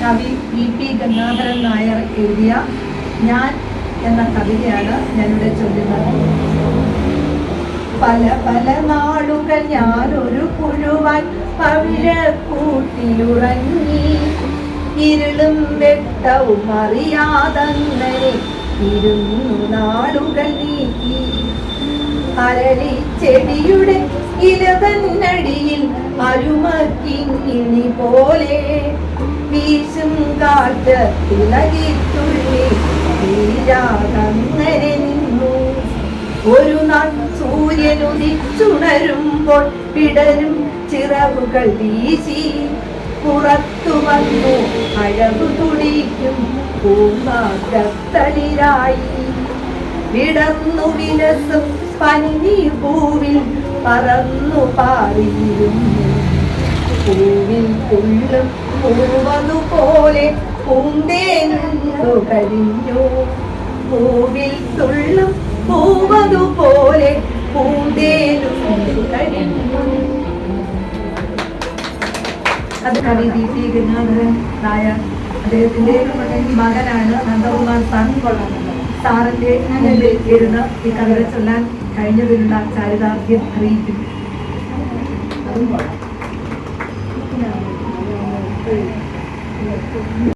കവി P P Gangadharan Nair എഴുതിയ ഞാൻ എന്ന കവിതയാണ് ഞാനിവിടെ ചൊല്ലുന്നത്. പല പല നാളുകൾ ഞാനൊരു പുഴുവാൻ പവിഴ കൂട്ടിയുറങ്ങി ഇരുളും വെട്ടവും അറിയാതങ്ങനെ ഇരുന്നു നാളുകൾ നീക്കി. അരളി ചെടിയുടെ ഇലതന്നടിയിൽ അരുമക്കിങ്ങിണി പോലെ വീശും കാറ്റത്തിളകിത്തുള്ളി വീരാതങ്ങനെ നിന്നു. ഒരു നാൾ സൂര്യൻ ഉദിച്ചുണരുമ്പോൾ വിടരും ചിറകുകൾ വീശി. പുറത്തു വന്നു അഴകു തുടിക്കും പൂമാകത്തളിരായി വിടന്നു വിലസും പനി പൂവിൽ പറന്നു പാറിയിരുന്നു. പൂവിൽ തുള്ളും പൂവതുപോലെ കഴിഞ്ഞു പൂവിൽ തുള്ളും പൂവതുപോലെ പൂന്തേനുണ്ടു കഴിഞ്ഞു അത് കവി ദി പി ഗംഗാധരൻ നായർ അദ്ദേഹത്തിന്റെ മകനാണ് നന്ദകുമാർ സാർ സാറിന്റെ മുമ്പിൽ ഇരുന്ന് ഈ കവിത ചൊല്ലാൻ കഴിഞ്ഞതിലുള്ള ചാരിതാർത്ഥ്യം അറിയിക്കുന്നു. അതും കൊള്ളാം. 嗯，没，